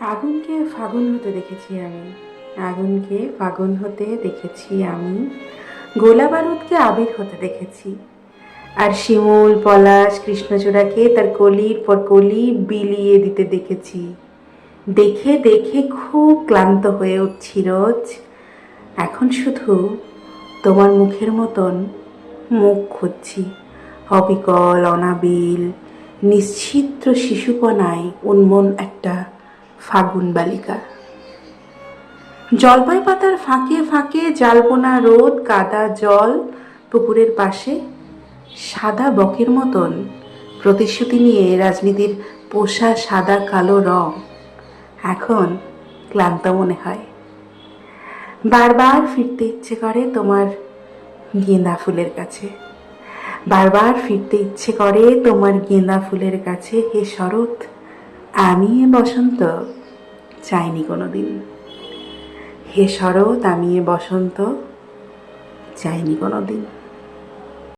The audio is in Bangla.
আগুনকে ফাগুন হতে দেখেছি আমি। আগুনকে ফাগুন হতে দেখেছি আমি। গোলা বারুদকে আবির হতে দেখেছি। আর শিমুল, পলাশ, কৃষ্ণচূড়াকে তার কলির পর কলি বিলিয়ে দিতে দেখেছি। দেখে দেখে খুব ক্লান্ত হয়ে উঠছি রোজ। এখন শুধু তোমার মুখের মতন মুখ খুঁজছি। অবিকল, অনাবিল, নিশ্চিত্র শিশুপনায় উন্মন একটা ফাগুন বালিকা। জলপাই পাতার ফাঁকে ফাঁকে জালপোনা রোদ, কাদা, জল, পুকুরের পাশে সাদা বকের মতন প্রতিশ্রুতি নিয়ে রাজনীতির পোষা সাদা কালো রং এখন ক্লান্ত মনে হয়। বারবার ফিরতে ইচ্ছে করে তোমার গেঁদা ফুলের কাছে। বারবার ফিরতে ইচ্ছে করে তোমার গেঁদা ফুলের কাছে। হে শরৎ আমি এ বসন্ত চাইনি কোনো দিন হে শরৎ আমি এ বসন্ত চাইনি কোনো দিন